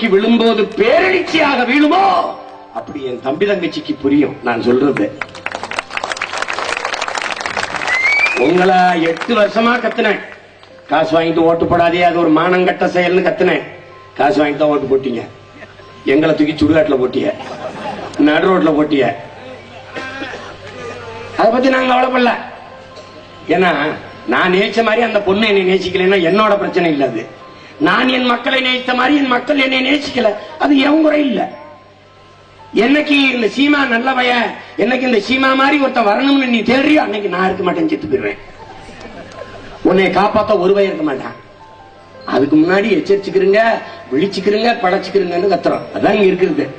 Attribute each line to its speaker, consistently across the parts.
Speaker 1: நோக்கி விழும்போது பேரழிச்சியாக வீழுமோ? அப்படி என் தம்பி தங்கச்சிக்கு புரியும் நான் சொல்றது. உங்களை எட்டு வருஷமா கத்துனேன். காசு வாங்கிட்டு ஓட்டு போடாதே அது ஒரு மானங்கட்ட செயல்னு கத்துனேன். காசு வாங்கிட்டு தான் ஓட்டு போட்டீங்க. எங்களை தூக்கி சுடுகாட்டில் போட்டிய. நடு ரோட்ல போட்டிய. அதை பத்தி நாங்க கவலைப்படல. ஏன்னா நான் நேசிச்ச மாதிரி அந்த பொண்ணு என்னை நேசிக்கலைன்னா என்னோட பிரச்சனை இல்ல அது. நான் என் மக்களை நேசித்த மாதிரி என் மக்கள் என்னை நேசிக்கல அது என் குறை இல்ல. என்னைக்கு இந்த சீமா நல்ல பய என்னைக்கு இந்த சீமா மாதிரி ஒருத்தன் வரணும்னு நீ தேடுறியோ அன்னைக்கு நான் இருக்க மாட்டேன் செத்து போயிடுவேன். உன்னை காப்பாத்த ஒரு இருக்க மாட்டான். அதுக்கு முன்னாடி எச்சரிச்சுக்கிறீங்க விழிச்சுக்கிறீங்க படைச்சுக்கிறீங்கன்னு கத்துறோம் அதான் இங்க இருக்கிறது.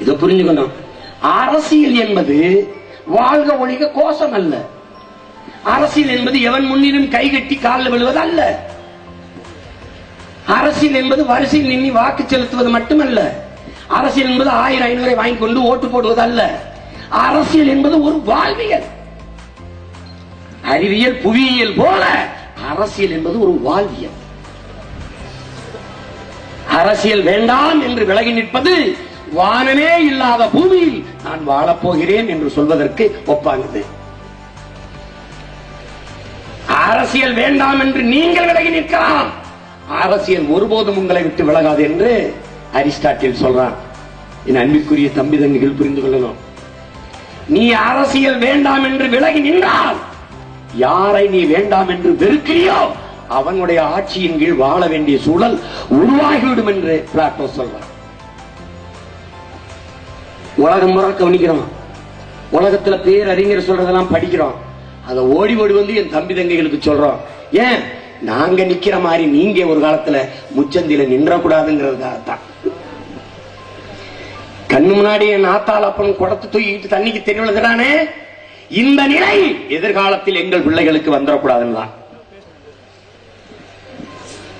Speaker 1: இதை புரிஞ்சுக்கணும். அரசியல் என்பது வாழ்க ஒழிக கோஷம் அல்ல. அரசியல் என்பது எவன் முன்னிலும் கை கட்டி காலில் விழுவது அல்ல. அரசியல் என்பது வரிசையில் நின்று வாக்கு செலுத்துவது மட்டுமல்ல. அரசியல் என்பது ஆயிரம் ஐநூறை வாங்கி கொண்டு ஓட்டு போடுவது அல்ல அரசியல் என்பது ஒரு வாழ்வியல். அறிவியல் புவியியல் போல அரசியல் என்பது ஒரு வாழ்வியல். அரசியல் வேண்டாம் என்று விலகி நிற்பது வானமே இல்லாத பூமியில் நான் வாழப் போகிறேன் என்று சொல்வதற்கு ஒப்பானது. அரசியல் வேண்டாம் என்று நீங்கள் விலகி நிற்கலாம். அரசியல் ஒருபோதும் உங்களை விட்டு விலகாது என்று அரிஸ்டாட்டில் சொல்றான். என் அன்பிற்குரிய தம்பி தங்கிகள் புரிந்து கொள்ளணும். நீ அரசியல் வேண்டாம் என்று விலகி நின்றால் யாரை நீ வேண்டாம் என்று வெறுக்கிறியோ அவனுடைய ஆட்சியின் கீழ் வாழ வேண்டிய சூழல் உருவாகிவிடும் என்று பிளாட்டோ சொல்றான். உலகம் முறை கவனிக்கிறோம். உலகத்துல பேரறிஞர் சொல்றதெல்லாம் படிக்கிறோம். அதை ஓடி ஓடி வந்து என் தம்பி தங்கைகளுக்கு சொல்றோம். ஏன்? நாங்க நிக்கிற மாதிரி நீங்க ஒரு காலத்துல முச்சந்தில நின்றக்கூடாதுங்கிறதுக்காகத்தான். கண்ணு முன்னாடி என் ஆத்தாள் அப்பன் குடத்து தூக்கிட்டு தண்ணிக்கு தெரிவிழுகிறானே இந்த நிலை எதிர்காலத்தில் எங்கள் பிள்ளைகளுக்கு வந்துடக்கூடாதுன்னு தான்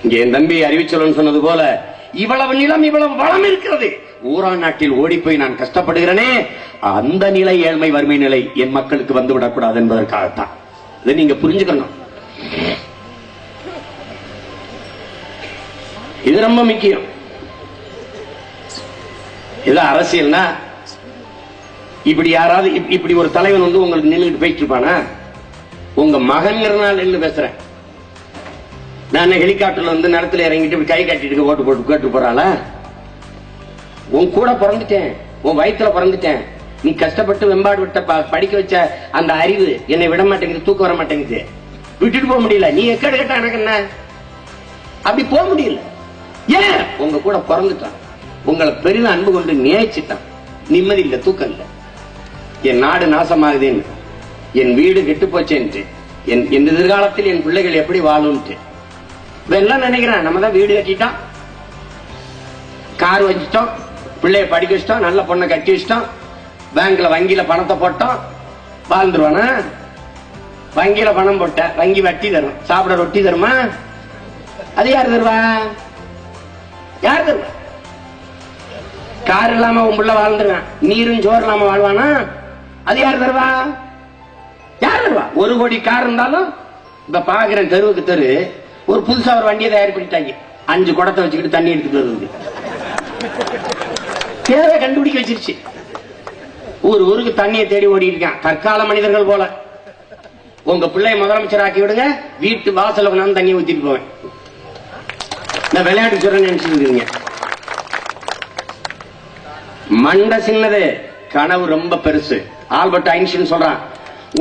Speaker 1: இங்க என் தம்பி அறிவிச்சலன் சொன்னது போல இவ்வளவு நிலம் இவ்வளவு வளம் இருக்கிறது. ஊரா நாட்டில் ஓடி போய் நான் கஷ்டப்படுகிறேனே அந்த நிலை ஏழ்மை வறுமை நிலை என் மக்களுக்கு வந்து விடக்கூடாது என்பதற்காகத்தான். இதை நீங்க புரிஞ்சுக்கணும். இது ரொம்ப முக்கியம். இது அரசியல்னா இப்படி யாராவது இப்படி ஒரு தலைவன் வந்து உங்களுக்கு நின்றுட்டு போயிட்டு இருப்பானா உங்க மகன்கிறனால நின்று பேசுறேன். நான் ஹெலிகாப்டர்ல வந்து நிலத்துல இறங்கிட்டு கை கட்டிட்டு ஓட்டு போட்டு கேட்டு போறாளா? உன் கூட பிறந்துட்டேன். உன் வயிற்றுல பிறந்துட்டேன். நீ கஷ்டப்பட்டு வெம்பாடு விட்ட ப- படிக்க வச்ச அந்த அறிவு என்னை விட மாட்டேங்குது தூக்கம் வர மாட்டேங்குது. விட்டுட்டு போக முடியல. நீ எக்கடு கேட்டா எனக்கு என்ன? அப்படி போக முடியல. ஏன்? உங்க கூட பிறந்துட்டான். உங்களை பெரிதும் அன்பு கொண்டு நேயச்சிட்டான் நிம்மதி இல்ல தூக்கம் இல்ல. என் நாடு நாசமாகுதுன்னு என் வீடு கெட்டு போச்சேன்ட்டு என் என் எதிர்காலத்தில் என் பிள்ளைகள் எப்படி வாழும்ட்டு. இதெல்லாம் நினைக்கிறேன் நம்ம தான் வீடு கட்டிட்டோம். கார் வச்சுட்டோம். பிள்ளைய படிக்க வச்சிட்டோம். நல்ல பொண்ணை கட்டி வச்சிட்டோம். பேங்க்ல வங்கியில பணத்தை போட்டோம். வாழ்ந்துருவானா? வங்கியில பணம் போட்ட வங்கி வட்டி தரும். சாப்பிட ரொட்டி தருமா? அது யார் தருவா? யார் தருவா கார் இல்லாம உன் புள்ள வாழ்ந்துருவேன். நீரும் சோறு இல்லாம வாழ்வானா? அது யார் தருவா? யார் தருவா? ஒரு கோடி கார் இருந்தாலும் இப்ப பாக்குறேன் தெருவுக்கு தெரு ஒரு புதுசா ஒரு வண்டியை தயார் பண்ணிட்டாங்க. அஞ்சு குடத்தை வச்சுக்கிட்டு தண்ணி எடுத்துட்டு வருது. தேவை கண்டுபிடிக்க வச்சிருச்சு. ஊர் ஊருக்கு தண்ணியை தேடி ஓடி இருக்கான். தற்கால மனிதர்கள் போல. உங்க பிள்ளைய முதலமைச்சர் ஆக்கி விடுங்க. வீட்டு வாசல்ல கொண்டாந்து தண்ணி ஊத்திட்டு போவேன். நான் விளையாட்டு சொல்றேன்னு நினைச்சிருக்கீங்க. மண்ட சின்னது கனவு ரொம்ப பெருசு. ஆல்பர்ட் ஐன்ஸ்டீன் சொல்றான்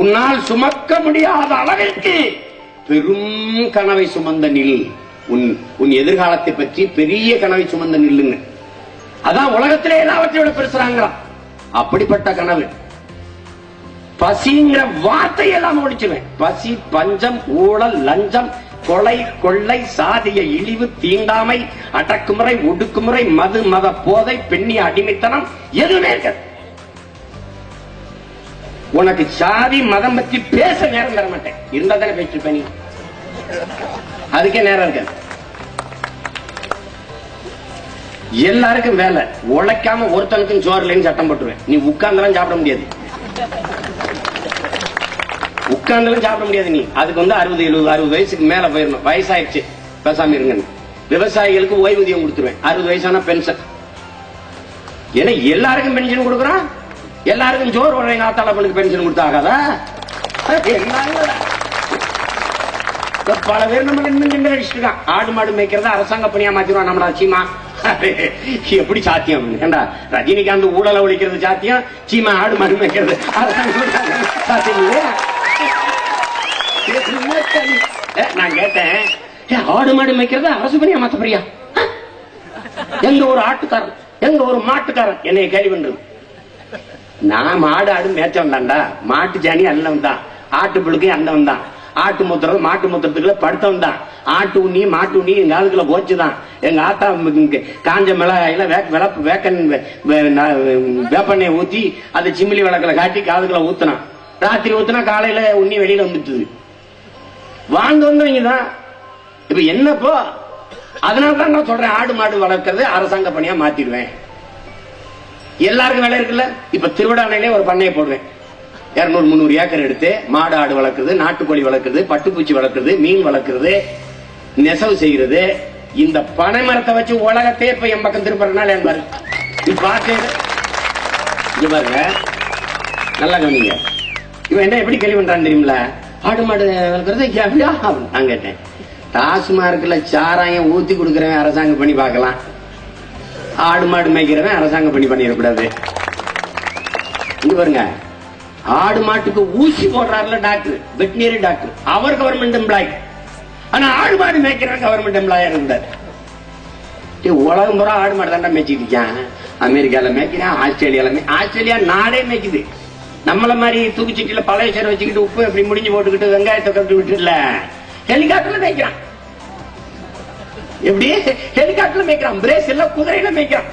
Speaker 1: உன்னால் சுமக்க முடியாத அளவிற்கு பெரும் கனவை சுமந்த நில். உன் உன் எதிர்காலத்தை பற்றி பெரிய கனவை சுமந்த நில்லுன்னு அதான் உலகத்திலே எல்லாவற்றையும் விட பெருசுறாங்களாம் அப்படிப்பட்ட கனவு. பசிங்கிற வார்த்தை எல்லாம் முடிச்சுவேன் பசி பஞ்சம் ஊழல் லஞ்சம் கொலை கொள்ளை சாதிய இழிவு தீண்டாமை அடக்குமுறை ஒடுக்குமுறை மது மத போதை பெண்ணிய அடிமைத்தனம் எதுவுமே இருக்காது. உனக்கு சாதி மதம் பத்தி பேச நேரம் தர மாட்டேன். இருந்தா தானே நீ. அதுக்கே நேரம் இருக்காது. எல்லாருக்கும் வேலை. உழைக்காம ஒருத்தனுக்கும் சோறு இல்லைன்னு சட்டம் போட்டுருவேன். நீ உட்கார்ந்தெல்லாம் சாப்பிட முடியாது. உட்கார்ந்தாலும் சாப்பிட முடியாது நீ. அதுக்கு வந்து அறுபது எழுபது அறுபது வயசுக்கு மேல போயிடணும். வயசாயிடுச்சு. பேசாம இருங்க விவசாயிகளுக்கு ஓய்வூதியம் கொடுத்துருவேன். அறுபது வயசான பென்ஷன். ஏன்னா எல்லாருக்கும் பென்ஷன் கொடுக்குறான். எல்லாருக்கும் ஜோர் உடனே எங்க ஆத்தாளப்பனுக்கு பென்ஷன் கொடுத்தாகாதா? பல பேர் நம்ம இன்னும் அடிச்சுட்டு ஆடு மாடு மேய்க்கிறத அரசாங்க பணியா மாத்திடுவான் நம்மளா சீமா. எப்படி சாத்தியம்? ஏண்டா ரஜினிகாந்த் ஊழல ஒழிக்கிறது சாத்தியம்? சீமா ஆடு மாடு மேய்க்கிறது. அரசாங்கம் சாத்தியம் இல்லையா? நான் கேட்டேன் ஆடு மாடு மேய்க்கிறது அரசு பணியா மாத்த போறியா எங்க ஒரு ஆட்டுக்காரன் எங்க ஒரு மாட்டுக்காரன் என்னைய கேள்வி பண்றது நான் மாடு ஆடு மேய்ச்சவன் தான்டா மாட்டு ஜானி அல்லவன் தான் ஆட்டு புழுக்கை அந்தவன் தான் ஆட்டு முத்துறது மாட்டு முத்துறதுக்குள்ள படுத்தவன் தான் ஆட்டு உண்ணி மாட்டு உண்ணி எங்க ஆளுக்குள்ள போச்சுதான் எங்க ஆத்தா காஞ்ச மிளகாயில வேக்க விளப்பு வேக்கன் வே- வேப்பெண்ணெய் ஊத்தி அதை சிமிலி விளக்குல காட்டி காதுக்குள்ள ஊத்துனான் ராத்திரி ஊத்துனா காலையில உண்ணி வெளியில வந்துட்டுது வாழ்ந்து வந்தவங்க தான். இப்ப என்னப்போ? அதனால தான் நான் சொல்றேன் ஆடு மாடு வளர்க்கறது அரசாங்க பணியா மாத்திடுவேன். எல்லாருக்கும் வேலை இருக்குல்ல? இப்ப திருவிடானையிலே ஒரு பண்ணையை போடுவேன். இருநூறு முந்நூறு ஏக்கர் எடுத்து மாடு ஆடு வளர்க்குறது நாட்டுக்கோழி வளர்க்குறது பட்டுப்பூச்சி வளர்க்குறது மீன் வளர்க்குறது நெசவு செய்யறது இந்த பனை மரத்தை வச்சு உலகத்தையே இப்ப என் பக்கம் திருப்பறனால என்பாரு பாருங்க. நல்லா கவனிங்க. இவன் என்ன எப்படி கேள்வி பண்றான்னு தெரியுமில ஆடு மாடு வளர்க்குறது எப்படியா நான் கேட்டேன். டாஸ்மார்க்ல சாராயம் ஊத்தி கொடுக்குறவன் அரசாங்கம் பண்ணி பார்க்கலாம். ஆடு மாடு மேய்க்கிறவன் அரசாங்கம் பண்ணி பண்ணிடக்கூடாது. இங்க பாருங்க. ஆடு மாட்டுக்கு ஊசி போடுறாருல டாக்டர். Veterinary doctor. அவர் கவர்மெண்ட் எம்ப்ளாய் ஆனா ஆடு மாடு மேய்க்கிறவன் கவர்மெண்ட் எம்ப்ளாயா இருந்தார். உலகம் பூரா ஆடு மாடு தாண்டா மேய்ச்சிட்டு இருக்கான் அமெரிக்கால மேய்க்கிறான் ஆஸ்திரேலியால ஆஸ்திரேலியா நாடே மேய்க்குது. நம்மள மாதிரி தூக்குச்சீட்டில பழைய சேர் வச்சுக்கிட்டு உப்பு இப்படி முடிஞ்சு போட்டுக்கிட்டு வெங்காயத்தை கட்டி விட்டுல ஹெலிகாப்டர்ல மேய்க்கிறான். எப்படி? ஹெலிகாப்டர்ல மேய்க்கிறான். பிரேஸ் இல்ல குதிரையில மேய்க்கிறான்.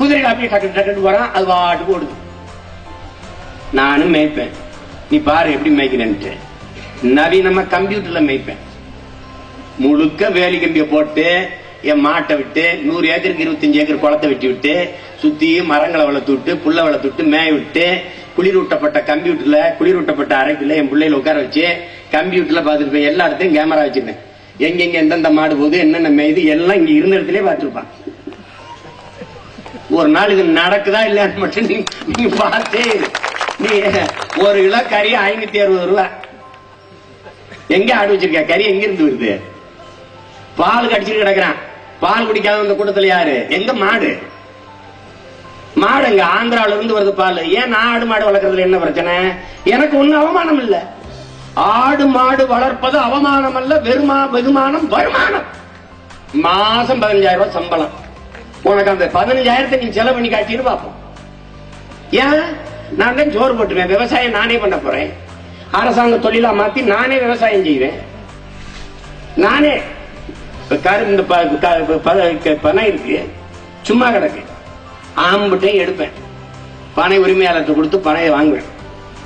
Speaker 1: குதிரையில அப்படியே டக்கு டக்கு போறான் அது பாட்டுக்கு ஓடுது. நானும் மேய்ப்பேன். நீ பாரு எப்படி மேய்க்கிறேன்ட்டு. நவீனமா கம்ப்யூட்டர்ல மேய்ப்பேன். முழுக்க வேலி கம்பிய போட்டு என் மாட்டை விட்டு நூறு ஏக்கருக்கு இருபத்தஞ்சு ஏக்கர் குளத்தை வெட்டி விட்டு சுத்தி மரங்களை வளர்த்து விட்டு புல்ல வளர்த்து விட்டு மேய விட்டு குளிரூட்டப்பட்ட கம்ப்யூட்டர்ல குளிரூட்டப்பட்ட அறைக்குள்ள என் பிள்ளைகளை உட்கார வச்சு கம்ப்யூட்டர்ல பார்த்துட்டு போய் எல்லா இடத்தையும் கேமரா வச்சிருந்தேன். எங்கெங்க எந்தெந்த மாடு போகுது என்னென்ன மேய்து எல்லாம் இங்க இருந்த இடத்துலயே பார்த்துருப்பான். ஒரு நாள் இது நடக்குதா இல்லையான்னு மட்டும் நீ நீ பார்த்தே நீ ஒரு கிலோ கறி ஐநூத்தி அறுபது ரூபா. எங்க ஆடு வச்சிருக்க கறி எங்க இருந்து வருது? பால் கடிச்சிட்டு கிடக்குறான். பால் குடிக்காத இந்த கூட்டத்துல யாரு? எங்க மாடு? மாடுங்க ஆந்திரால இருந்து வருது பால் ஏன் நான் ஆடு மாடு வளர்க்கறதுல என்ன பிரச்சனை எனக்கு ஒன்னும் அவமானம் இல்ல ஆடு மாடு வளர்ப்பது அவமானம் அல்ல வெறுமா வெகுமானம் வருமானம் மாசம் பதினஞ்சாயிரம் ரூபாய் சம்பளம் உனக்கு அந்த பதினஞ்சாயிரத்தை நீ செலவு பண்ணி காட்டிட்டு பார்ப்போம் ஏன் நான் தான் சோறு போட்டுருவேன் விவசாயம் நானே பண்ண போறேன் அரசாங்க தொழிலா மாத்தி நானே விவசாயம் செய்வேன் நானே கரு இந்த ப- க- இருக்கு சும்மா கிடக்கு ஆம்பிட்டே எடுப்பேன். பனை உரிமையாளர்கிட்ட கொடுத்து பனையை வாங்குவேன்.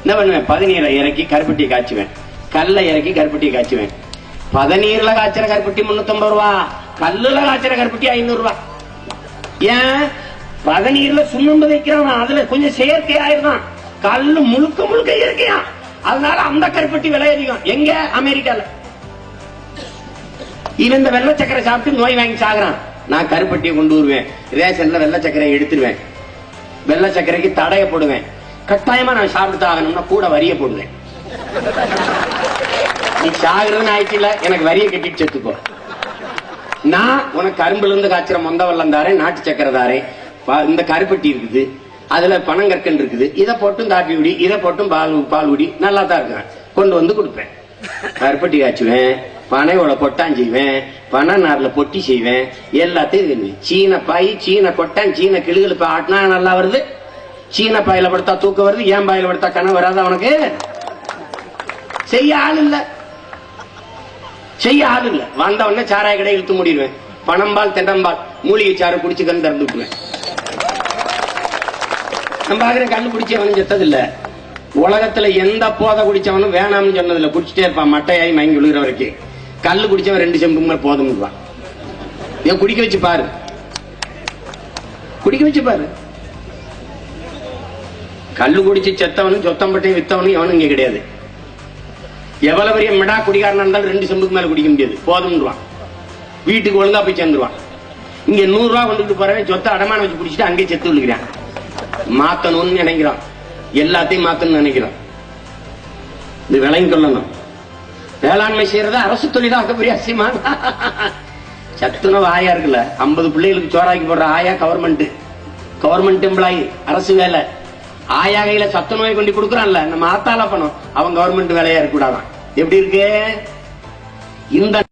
Speaker 1: என்ன பண்ணுவேன்? பதநீரை இறக்கி கருப்பட்டி காய்ச்சுவேன். கல்லை இறக்கி கருப்பட்டி காய்ச்சுவேன். பதநீர்ல காய்ச்சற கருப்பட்டி முன்னூத்தம்பது ரூபா. கல்லுல காய்ச்சற கருப்பட்டி ஐநூறு ரூபா. ஏன்? பதநீர்ல சுண்ணாம்பு வைக்கிறான். அதுல கொஞ்சம் செயற்கை ஆயிருந்தான் கல்லு முழுக்க முழுக்க இயற்கையா. அதனால அந்த கருப்பட்டி விலை அதிகம். எங்க? அமெரிக்கால. இவன் இந்த வெள்ளை சக்கரை சாப்பிட்டு நோய் வாங்கி சாகுறான். நான் கருப்பட்டியை கொண்டு வருவேன். ரேஷன்ல வெள்ளை சக்கரை எடுத்துருவேன். வெள்ளை சக்கரைக்கு தடைய போடுவேன். கட்டாயமா நான் சாப்பிட்டு ஆகணும்னா கூட வரிய போடுவேன். நீ சாகுறதுன்னு ஆயிடுச்சுல எனக்கு வரிய கட்டிட்டு செத்துக்கோ. நான் உனக்கு கரும்புல இருந்து காய்ச்சற மொந்த வெள்ளம் தாரேன் நாட்டு சக்கரை தாரேன் இந்த கருப்பட்டி இருக்குது. அதுல பனங்கற்கன் இருக்குது. இதை போட்டும் காப்பி குடி இதை போட்டும் பால் பால் குடி நல்லா தான் இருக்கேன் கொண்டு வந்து கொடுப்பேன். கருப்பட்டி காய்ச்சுவேன். பனையோட கொட்டான் செய்வேன் பனை நார்ல பொட்டி செய்வேன் எல்லாத்தையும் சீன பாய் சீன கொட்டான் சீன கிளுகிழு ஆட்டினா நல்லா வருது. சீன பாயில படுத்தா தூக்கம் வருது ஏன் பாயில படுத்தா கனவு வராது அவனுக்கு செய்ய ஆள் இல்ல. செய்ய ஆள் இல்ல. வந்த உடனே சாராய கடை இழுத்து முடிடுவேன். பணம்பால் தென்னம்பால் மூலிகை சாறு குடிச்சு கண் திறந்து விட்டுருவேன். நம்ம ஆகிற கண்ணு குடிச்சவனும் செத்தது இல்ல உலகத்துல எந்த போதை குடிச்சவனும் வேணாம்னு சொன்னதுல குடிச்சிட்டே இருப்பான். மட்டையாய் மயங்கி விழுகிற வரைக்கும். கல்லு குடிச்சவன் ரெண்டு செம்பு மேல போதும்னுவான் ஏன் குடிக்க வச்சு பாரு. குடிக்க வச்சு பாரு. கல்லு குடிச்சு செத்தவனும் சொத்தம்பட்டையும் வித்தவனும் எவனும் இங்க கிடையாது. எவ்வளவு பெரிய மிடா குடிகாரனா இருந்தாலும் ரெண்டு செம்புக்கு மேல குடிக்க முடியாது. போதும்ன்றான் வீட்டுக்கு ஒழுங்கா போய் சேர்ந்துருவான். இங்க நூறு ரூபா கொண்டுட்டு போறவன் சொத்தை அடமான வச்சு பிடிச்சிட்டு அங்கேயே செத்து விழுகிறான். மாத்தணும்னு நினைக்கிறான். எல்லாத்தையும் மாத்தணும்னு நினைக்கிறான். இது விளங்கி கொள்ளணும் வேளாண்மை செய்யறது அரசு தொழிலாக பெரிய அசியமா சத்துணவு ஆயா இருக்குல்ல ஐம்பது பிள்ளைகளுக்கு சோறாக்கி போடுற ஆயா கவர்மெண்ட் கவர்மெண்ட் எம்ப்ளாயி அரசு வேலை. ஆயா கையில சத்துணவை கொண்டு கொடுக்குறான்ல நம்ம ஆத்தால பணம். அவன் கவர்மெண்ட் வேலையா இருக்க கூடாதான் எப்படி இருக்கு? இந்த